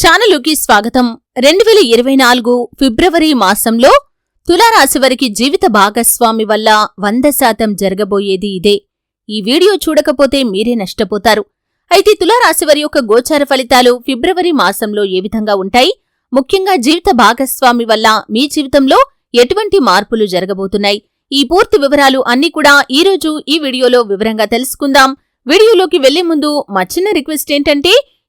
ఛానలుకి స్వాగతం. రెండు వేల ఇరవై నాలుగు ఫిబ్రవరి మాసంలో తులారాశి వారికి జీవిత భాగస్వామి వల్ల వంద శాతం జరగబోయేది ఇదే. ఈ వీడియో చూడకపోతే మీరే నష్టపోతారు. అయితే తులారాశి వారి యొక్క గోచార ఫలితాలు ఫిబ్రవరి మాసంలో ఏ విధంగా ఉంటాయి? ముఖ్యంగా జీవిత భాగస్వామి వల్ల మీ జీవితంలో ఎటువంటి మార్పులు జరగబోతున్నాయి? ఈ పూర్తి వివరాలు అన్ని కూడా ఈ రోజు ఈ వీడియోలో వివరంగా తెలుసుకుందాం. వీడియోలోకి వెళ్ళే ముందు మా చిన్న రిక్వెస్ట్ ఏంటంటే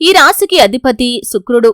ఈ రాశికి అధిపతి శుక్రుడు.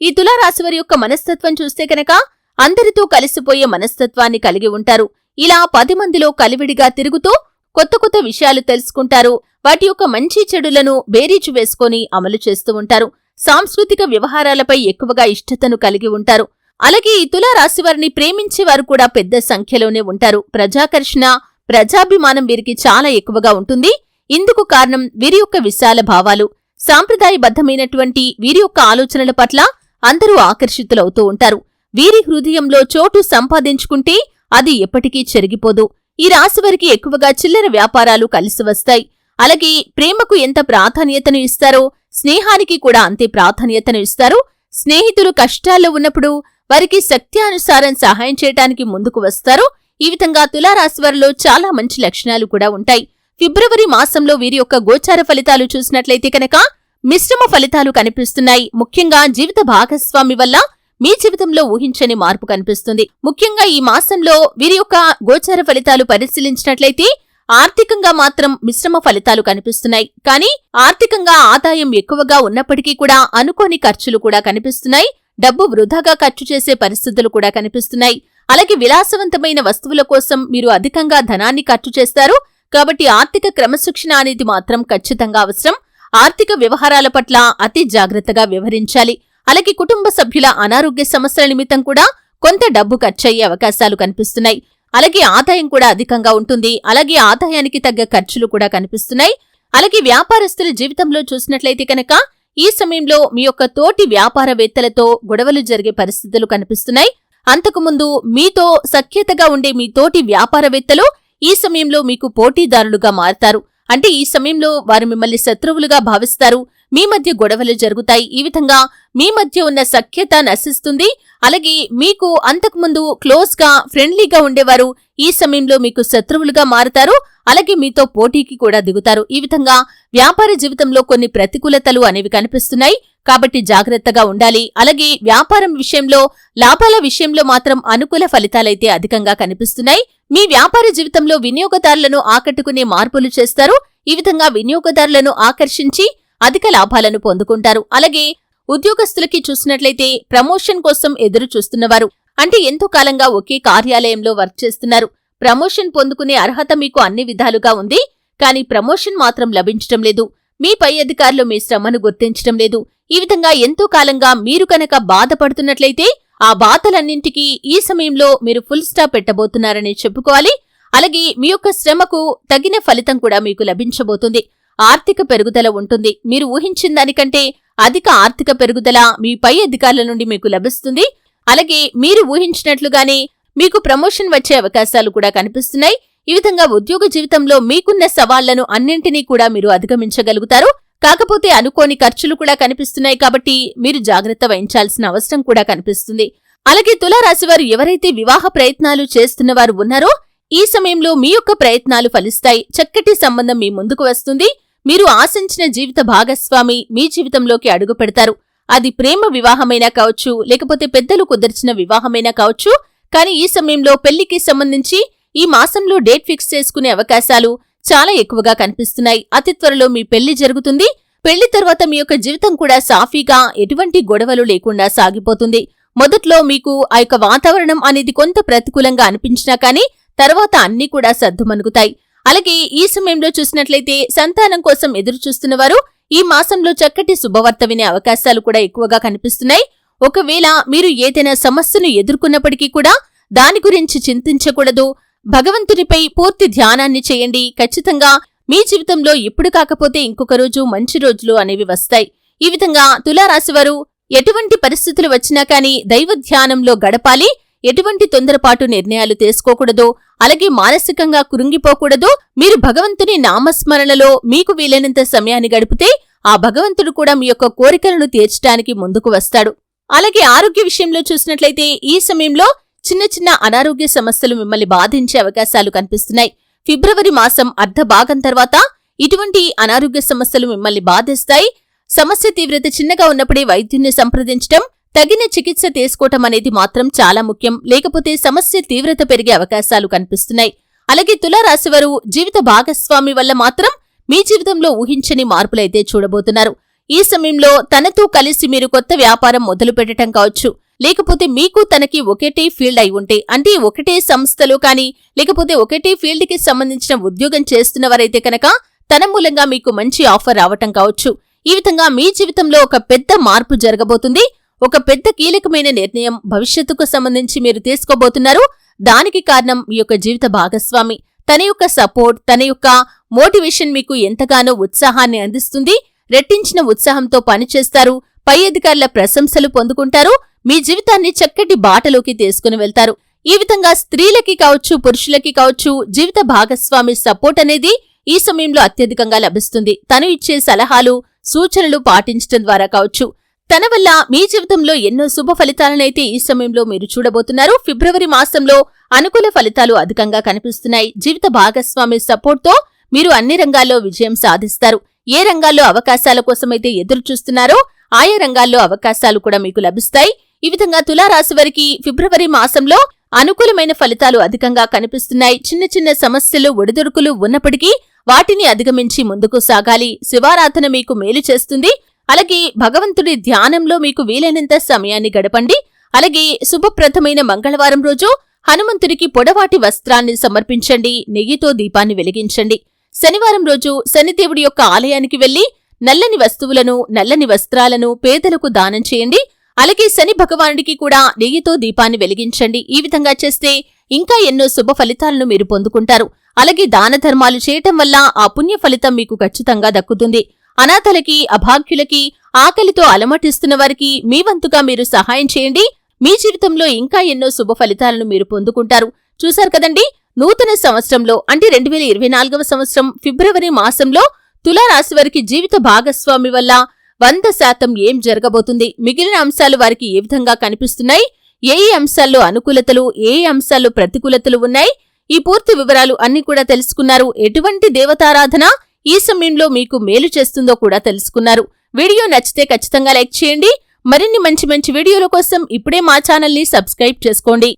ఈ తులారాశివారి యొక్క మనస్తత్వం చూస్తే కనుక అందరితో కలిసిపోయే మనస్తత్వాన్ని కలిగి ఉంటారు. ఇలా పది మందిలో కలివిడిగా తిరుగుతూ కొత్త కొత్త విషయాలు తెలుసుకుంటారు. వాటి యొక్క మంచి చెడులను బేరీజు వేసుకొని అమలు చేస్తూ ఉంటారు. సాంస్కృతిక వ్యవహారాలపై ఎక్కువగా ఇష్టతను కలిగి ఉంటారు. అలాగే ఈ తులారాశి వారిని ప్రేమించే వారు కూడా పెద్ద సంఖ్యలోనే ఉంటారు. ప్రజాకర్షణ ప్రజాభిమానం వీరికి చాలా ఎక్కువగా ఉంటుంది. ఇందుకు కారణం వీరి యొక్క విశాల భావాలు. సాంప్రదాయబద్ధమైనటువంటి వీరి యొక్క ఆలోచనల పట్ల అందరూ ఆకర్షితులవుతూ ఉంటారు. వీరి హృదయంలో చోటు సంపాదించుకుంటే అది ఎప్పటికీ చెరిగిపోదు. ఈ రాశి వారికి ఎక్కువగా చిల్లర వ్యాపారాలు కలిసి వస్తాయి. అలాగే ప్రేమకు ఎంత ప్రాధాన్యతను ఇస్తారో స్నేహానికి కూడా అంతే ప్రాధాన్యతను ఇస్తారు. స్నేహితులు కష్టాల్లో ఉన్నప్పుడు వారికి శక్త్యానుసారం సహాయం చేయటానికి ముందుకు వస్తారు. ఈ విధంగా తులారాశి వారిలో చాలా మంచి లక్షణాలు కూడా ఉంటాయి. ఫిబ్రవరి మాసంలో వీరి యొక్క గోచార ఫలితాలు చూసినట్లయితే కనుక మిశ్రమ ఫలితాలు కనిపిస్తున్నాయి. ముఖ్యంగా జీవిత భాగస్వామి వల్ల మీ జీవితంలో ఊహించని మార్పు కనిపిస్తుంది. ముఖ్యంగా ఈ మాసంలో వీరి యొక్క గోచార ఫలితాలు పరిశీలించినట్లయితే ఆర్థికంగా మాత్రం మిశ్రమ ఫలితాలు కనిపిస్తున్నాయి. కానీ ఆర్థికంగా ఆదాయం ఎక్కువగా ఉన్నప్పటికీ కూడా అనుకోని ఖర్చులు కూడా కనిపిస్తున్నాయి. డబ్బు వృధాగా ఖర్చు చేసే పరిస్థితులు కూడా కనిపిస్తున్నాయి. అలాగే విలాసవంతమైన వస్తువుల కోసం మీరు అధికంగా ధనాన్ని ఖర్చు చేస్తారు. కాబట్టి ఆర్థిక క్రమశిక్షణ అనేది మాత్రం ఖచ్చితంగా అవసరం. ఆర్థిక వ్యవహారాల పట్ల అతి జాగ్రత్తగా వ్యవహరించాలి. అలాగే కుటుంబ సభ్యుల అనారోగ్య సమస్యల నిమిత్తం కూడా కొంత డబ్బు ఖర్చయ్యే అవకాశాలు కనిపిస్తున్నాయి. అలాగే ఆదాయం కూడా అధికంగా ఉంటుంది. అలాగే ఆదాయానికి తగ్గ ఖర్చులు కూడా కనిపిస్తున్నాయి. అలాగే వ్యాపారస్తుల జీవితంలో చూసినట్లయితే కనుక ఈ సమయంలో మీ యొక్క తోటి వ్యాపారవేత్తలతో గొడవలు జరిగే పరిస్థితులు కనిపిస్తున్నాయి. అంతకుముందు మీతో సఖ్యతగా ఉండే మీ తోటి వ్యాపారవేత్తలు ఈ సమయంలో మీకు పోటీదారులుగా మారతారు. అంటే ఈ సమయంలో వారు మిమ్మల్ని శత్రువులుగా భావిస్తారు. మీ మధ్య గొడవలు జరుగుతాయి. ఈ విధంగా మీ మధ్య ఉన్న సఖ్యత నశిస్తుంది. అలాగే మీకు అంతకుముందు క్లోజ్గా ఫ్రెండ్లీగా ఉండేవారు ఈ సమయంలో మీకు శత్రువులుగా మారతారు. అలాగే మీతో పోటీకి కూడా దిగుతారు. ఈ విధంగా వ్యాపార జీవితంలో కొన్ని ప్రతికూలతలు అనేవి కనిపిస్తున్నాయి. కాబట్టి జాగ్రత్తగా ఉండాలి. అలాగే వ్యాపారం విషయంలో లాభాల విషయంలో మాత్రం అనుకూల ఫలితాలైతే అధికంగా కనిపిస్తున్నాయి. మీ వ్యాపార జీవితంలో వినియోగదారులను ఆకట్టుకునే మార్పులు చేస్తారు. ఈ విధంగా వినియోగదారులను ఆకర్షించి అధిక లాభాలను పొందుకుంటారు. అలాగే ఉద్యోగస్తులకి చూసినట్లయితే ప్రమోషన్ కోసం ఎదురు చూస్తున్నవారు అంటే ఎంతో కాలంగా ఒకే కార్యాలయంలో వర్క్ చేస్తున్నారు. ప్రమోషన్ పొందుకునే అర్హత మీకు అన్ని విధాలుగా ఉంది. కానీ ప్రమోషన్ మాత్రం లభించటం లేదు. మీ పై అధికారులు మీ శ్రమను గుర్తించటం లేదు. ఈ విధంగా ఎంతో కాలంగా మీరు కనుక బాధపడుతున్నట్లయితే ఆ బాధలన్నింటికీ ఈ సమయంలో మీరు ఫుల్ స్టాప్ పెట్టబోతున్నారని చెప్పుకోవాలి. అలాగే మీ యొక్క శ్రమకు తగిన ఫలితం కూడా మీకు లభించబోతుంది. ఆర్థిక పెరుగుదల ఉంటుంది. మీరు ఊహించిన దానికంటే అధిక ఆర్థిక పెరుగుదల మీ పై అధికారుల నుండి మీకు లభిస్తుంది. అలాగే మీరు ఊహించినట్లుగానే మీకు ప్రమోషన్ వచ్చే అవకాశాలు కూడా కనిపిస్తున్నాయి. ఈ విధంగా ఉద్యోగ జీవితంలో మీకున్న సవాళ్ళను అన్నింటినీ కూడా మీరు అధిగమించగలుగుతారు. కాకపోతే అనుకోని ఖర్చులు కూడా కనిపిస్తున్నాయి కాబట్టి మీరు జాగ్రత్త వహించాల్సిన అవసరం కూడా కనిపిస్తుంది. అలాగే తులారాశి వారు ఎవరైతే వివాహ ప్రయత్నాలు చేస్తున్నవారు ఉన్నారో ఈ సమయంలో మీ యొక్క ప్రయత్నాలు ఫలిస్తాయి. చక్కటి సంబంధం మీ ముందుకు వస్తుంది. మీరు ఆశించిన జీవిత భాగస్వామి మీ జీవితంలోకి అడుగు పెడతారు. అది ప్రేమ వివాహమైనా కావచ్చు లేకపోతే పెద్దలు కుదిర్చిన వివాహమైనా కావచ్చు కానీ ఈ సమయంలో పెళ్ళికి సంబంధించి ఈ మాసంలో డేట్ ఫిక్స్ చేసుకునే అవకాశాలు చాలా ఎక్కువగా కనిపిస్తున్నాయి. అతి త్వరలో మీ పెళ్ళి జరుగుతుంది. పెళ్ళి తర్వాత మీ యొక్క జీవితం కూడా సాఫీగా ఎటువంటి గొడవలు లేకుండా సాగిపోతుంది. మొదట్లో మీకు ఆ యొక్క వాతావరణం అనేది కొంత ప్రతికూలంగా అనిపించినా కానీ తర్వాత అన్నీ కూడా సర్దుమనుగుతాయి అలాగే ఈ సమయంలో చూసినట్లయితే సంతానం కోసం ఎదురు చూస్తున్నవారు ఈ మాసంలో చక్కటి శుభవార్త వినే అవకాశాలు కూడా ఎక్కువగా కనిపిస్తున్నాయి. ఒకవేళ మీరు ఏదైనా సమస్యను ఎదుర్కొన్నప్పటికీ కూడా దాని గురించి చింతించకూడదు. భగవంతునిపై పూర్తి ధ్యానాన్ని చేయండి. ఖచ్చితంగా మీ జీవితంలో ఇప్పుడు కాకపోతే ఇంకొక రోజు మంచి రోజులు అనేవి వస్తాయి. ఈ విధంగా తులారాశివారు ఎటువంటి పరిస్థితులు వచ్చినా కానీ దైవ ధ్యానంలో గడపాలి. ఎటువంటి తొందరపాటు నిర్ణయాలు తీసుకోకూడదు. అలాగే మానసికంగా కురుంగిపోకూడదు మీరు భగవంతుని నామస్మరణలో మీకు వీలైనంత సమయాన్ని గడిపితే ఆ భగవంతుడు కూడా మీ యొక్క కోరికలను తీర్చడానికి ముందుకు వస్తాడు. అలాగే ఆరోగ్య విషయంలో చూసినట్లయితే ఈ సమయంలో చిన్న చిన్న అనారోగ్య సమస్యలు మిమ్మల్ని బాధించే అవకాశాలు కనిపిస్తున్నాయి. ఫిబ్రవరి మాసం అర్ధ భాగం తర్వాత ఇటువంటి అనారోగ్య సమస్యలు మిమ్మల్ని బాధిస్తాయి. సమస్య తీవ్రత చిన్నగా ఉన్నప్పుడే వైద్యున్ని సంప్రదించడం తగిన చికిత్స తీసుకోవటం అనేది మాత్రం చాలా ముఖ్యం. లేకపోతే సమస్య తీవ్రత పెరిగే అవకాశాలు కనిపిస్తున్నాయి. అలాగే తులారాశివారు జీవిత భాగస్వామి వల్ల మాత్రం మీ జీవితంలో ఊహించని మార్పులైతే చూడబోతున్నారు. ఈ సమయంలో తనతో కలిసి మీరు కొత్త వ్యాపారం మొదలు పెట్టడం కావచ్చు. లేకపోతే మీకు తనకి ఒకటే ఫీల్డ్ అయి ఉంటే అంటే ఒకటే సంస్థలో కానీ లేకపోతే ఒకటే ఫీల్డ్కి సంబంధించిన ఉద్యోగం చేస్తున్నవారైతే కనుక తన మూలంగా మీకు మంచి ఆఫర్ రావటం కావచ్చు. ఈ విధంగా మీ జీవితంలో ఒక పెద్ద మార్పు జరగబోతుంది. ఒక పెద్ద కీలకమైన నిర్ణయం భవిష్యత్తుకు సంబంధించి మీరు తీసుకోబోతున్నారు. దానికి కారణం మీ యొక్క జీవిత భాగస్వామి. తన యొక్క సపోర్ట్ తన యొక్క మోటివేషన్ మీకు ఎంతగానో ఉత్సాహాన్ని అందిస్తుంది. రెట్టించిన ఉత్సాహంతో పనిచేస్తారు. పై అధికారుల ప్రశంసలు పొందుకుంటారు. మీ జీవితాన్ని చక్కటి బాటలోకి తీసుకుని వెళ్తారు. ఈ విధంగా స్త్రీలకి కావచ్చు పురుషులకి కావచ్చు జీవిత భాగస్వామి సపోర్ట్ అనేది ఈ సమయంలో అత్యధికంగా లభిస్తుంది. తను ఇచ్చే సలహాలు సూచనలు పాటించడం ద్వారా కావచ్చు. తన వల్ల మీ జీవితంలో ఎన్నో శుభ ఫలితాలనైతే ఈ సమయంలో మీరు చూడబోతున్నారు. ఫిబ్రవరి మాసంలో అనుకూల ఫలితాలు అధికంగా కనిపిస్తున్నాయి. జీవిత భాగస్వామి సపోర్ట్తో మీరు అన్ని రంగాల్లో విజయం సాధిస్తారు. ఏ రంగాల్లో అవకాశాల కోసమైతే ఎదురు చూస్తున్నారో ఆయా రంగాల్లో అవకాశాలు కూడా మీకు లభిస్తాయి. ఈ విధంగా తులారాశి వారికి ఫిబ్రవరి మాసంలో అనుకూలమైన ఫలితాలు అధికంగా కనిపిస్తున్నాయి. చిన్న చిన్న సమస్యలు ఒడిదొడుకులు ఉన్నప్పటికీ వాటిని అధిగమించి ముందుకు సాగాలి. శివారాధన మీకు మేలు చేస్తుంది. అలాగే భగవంతుడి ధ్యానంలో మీకు వీలైనంత సమయాన్ని గడపండి. అలాగే శుభప్రదమైన మంగళవారం రోజు హనుమంతుడికి పొడవాటి వస్త్రాన్ని సమర్పించండి. నెయ్యితో దీపాన్ని వెలిగించండి. శనివారం రోజు శనిదేవుడి యొక్క ఆలయానికి వెళ్ళి నల్లని వస్తువులను నల్లని వస్త్రాలను పేదలకు దానం చేయండి. అలాగే శని భగవానుడికి కూడా నెయ్యితో దీపాన్ని వెలిగించండి. ఈ విధంగా చేస్తే ఇంకా ఎన్నో శుభ ఫలితాలను మీరు పొందుకుంటారు. అలాగే దాన ధర్మాలు చేయటం వల్ల ఆ పుణ్య ఫలితం మీకు ఖచ్చితంగా దక్కుతుంది. అనాథలకి అభాగ్యులకి ఆకలితో అలమటిస్తున్న వారికి మీ వంతుగా మీరు సహాయం చేయండి. మీ జీవితంలో ఇంకా ఎన్నో శుభ ఫలితాలను మీరు పొందుకుంటారు. చూశారు కదండి? నూతన సంవత్సరంలో అంటే రెండు వేల ఇరవై నాలుగవ సంవత్సరం ఫిబ్రవరి మాసంలో తులారాశి వారికి జీవిత భాగస్వామి వల్ల వంద శాతం ఏం జరగబోతుంది? మిగిలిన అంశాలు వారికి ఏ విధంగా కనిపిస్తున్నాయి? ఏ ఏ అంశాల్లో అనుకూలతలు ఏ ఏ అంశాల్లో ప్రతికూలతలు ఉన్నాయి? ఈ పూర్తి వివరాలు అన్ని కూడా తెలుసుకున్నారు. ఎటువంటి దేవతారాధన ఈ సమయంలో మీకు మేలు చేస్తుందో కూడా తెలుసుకున్నారు. వీడియో నచ్చితే ఖచ్చితంగా లైక్ చేయండి. మరిన్ని మంచి మంచి వీడియోల కోసం ఇప్పుడే మా ఛానల్ని సబ్స్క్రైబ్ చేసుకోండి.